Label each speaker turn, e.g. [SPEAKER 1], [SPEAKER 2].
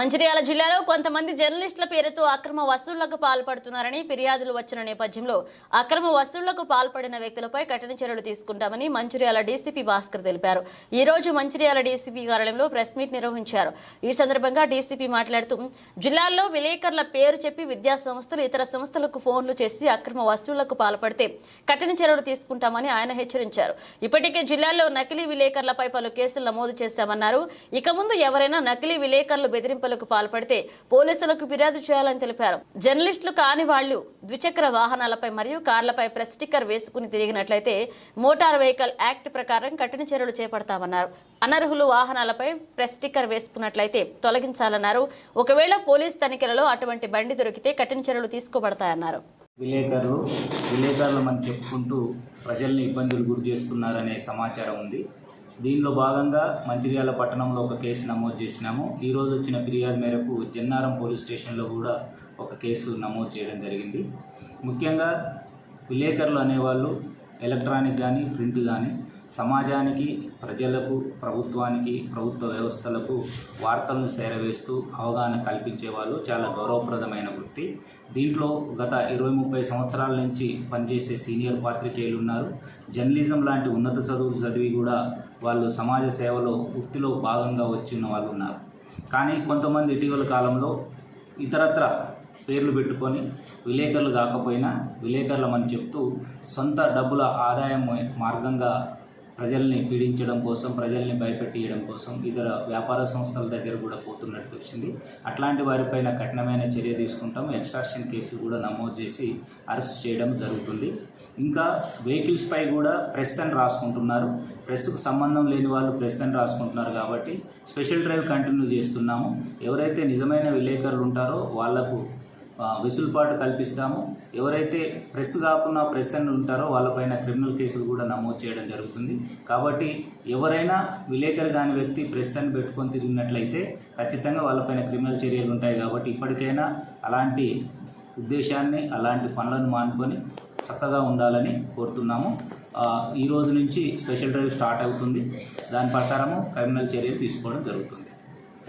[SPEAKER 1] మంచిర్యాల జిల్లాలో కొంతమంది జర్నలిస్టుల పేరుతో అక్రమ వసూళ్ళకు పాల్పడుతున్నారని ఫిర్యాదులు వచ్చిన నేపథ్యంలో అక్రమ వసూళ్ళకు పాల్పడిన వ్యక్తులపై కఠిన చర్యలు తీసుకుంటామని మంచిర్యాల డీసీపీ భాస్కర్ తెలిపారు. ఈ రోజు మంచిర్యాల డీసీపీ కార్యాలయంలో ప్రెస్ మీట్ నిర్వహించారు. ఈ సందర్భంగా డీసీపీ మాట్లాడుతూ జిల్లాల్లో విలేకరుల పేరు చెప్పి విద్యా సంస్థలు ఇతర సంస్థలకు ఫోన్లు చేసి అక్రమ వసూళ్ళకు పాల్పడితే కఠిన చర్యలు తీసుకుంటామని ఆయన హెచ్చరించారు. ఇప్పటికే జిల్లాలో నకిలీ విలేకరులపై పలు కేసులు నమోదు చేశామన్నారు. ఇక ముందు ఎవరైనా నకిలీ విలేకరులు బెదిరింపులకు పాల్పడితే పోలీసులకు ఫిర్యాదు చేయాలని తెలిపారు. జర్నలిస్టులు కాని వాళ్ళు ద్విచక్ర వాహనాలపై మరియు కార్లపై ప్రెస్ స్టిక్కర్ వేసుకుని తిరిగినట్లయితే మోటార్ వెహికల్ యాక్ట్ ప్రకారం కఠిన చర్యలు చేపడతామన్నారు. అనర్హులు వాహనాలపై ప్రెస్ స్టిక్కర్ వేసుకున్నట్లయితే తొలగించాలన్నారు. ఒకవేళ పోలీస్ తనిఖీలలో అటువంటి బండి దొరికితే కఠిన చర్యలు తీసుకోబడతాయన్నారు.
[SPEAKER 2] విలేకరులు విలేకరులు మనం చెప్పుకుంటూ ప్రజల్ని ఇబ్బందులు గురి చేస్తున్నారనే సమాచారం ఉంది. దీనిలో భాగంగా మంచిర్యాల పట్టణంలో ఒక కేసు నమోదు చేసినాము. ఈరోజు వచ్చిన ఫిర్యాదు మేరకు జన్నారం పోలీస్ స్టేషన్లో కూడా ఒక కేసు నమోదు చేయడం జరిగింది. ముఖ్యంగా విలేకరులు అనేవాళ్ళు ఎలక్ట్రానిక్ కానీ ప్రింట్ కానీ సమాజానికి ప్రజలకు ప్రభుత్వానికి ప్రభుత్వ వ్యవస్థలకు వార్తలను చేరవేస్తూ అవగాహన కల్పించే వాళ్ళు చాలా గౌరవప్రదమైన వృత్తి. దీంట్లో గత ఇరవై ముప్పై సంవత్సరాల నుంచి పనిచేసే సీనియర్ పాత్రికేయులు ఉన్నారు. జర్నలిజం లాంటి ఉన్నత చదువులు చదివి కూడా వాళ్ళు సమాజ సేవలో వృత్తిలో భాగంగా వచ్చిన వాళ్ళు ఉన్నారు. కానీ కొంతమంది ఇటీవల కాలంలో ఇతరత్ర పేర్లు పెట్టుకొని విలేకరులు కాకపోయినా విలేకరులమని చెప్తూ సొంత డబ్బుల ఆదాయం మార్గంగా ప్రజల్ని పీడించడం కోసం ప్రజల్ని భయపెట్టియడం కోసం ఇతర వ్యాపార సంస్థల దగ్గర కూడా పోతున్నట్టు వచ్చింది అట్లాంటి వారిపైన కఠినమైన చర్య తీసుకుంటాం ఎక్స్ట్రాక్షన్ కేసులు కూడా నమోదు చేసి అరెస్ట్ చేయడం జరుగుతుంది. ఇంకా వెహికల్స్పై కూడా ప్రెస్ అని రాసుకుంటున్నారు. ప్రెస్కు సంబంధం లేని వాళ్ళు ప్రెస్ అని రాసుకుంటున్నారు కాబట్టి స్పెషల్ డ్రైవ్ కంటిన్యూ చేస్తున్నాము. ఎవరైతే నిజమైన విలేకరులు ఉంటారో వాళ్ళకు వెసులుబాటు కల్పిస్తాము. ఎవరైతే ప్రెస్ కాకుండా ప్రెస్ అని ఉంటారో వాళ్ళపైన క్రిమినల్ కేసులు కూడా నమోదు చేయడం జరుగుతుంది. కాబట్టి ఎవరైనా విలేకరు కాని వ్యక్తి ప్రెస్ అని పెట్టుకొని తిరిగినట్లయితే ఖచ్చితంగా వాళ్ళపైన క్రిమినల్ చర్యలు ఉంటాయి కాబట్టి ఇప్పటికైనా అలాంటి ఉద్దేశాన్ని అలాంటి పనులను మానుకొని చక్కగా ఉండాలని కోరుతున్నాము. ఈ రోజు నుంచి స్పెషల్ డ్రైవ్ స్టార్ట్ అవుతుంది. దాని ప్రకారము క్రిమినల్ చర్యలు తీసుకోవడం జరుగుతుంది.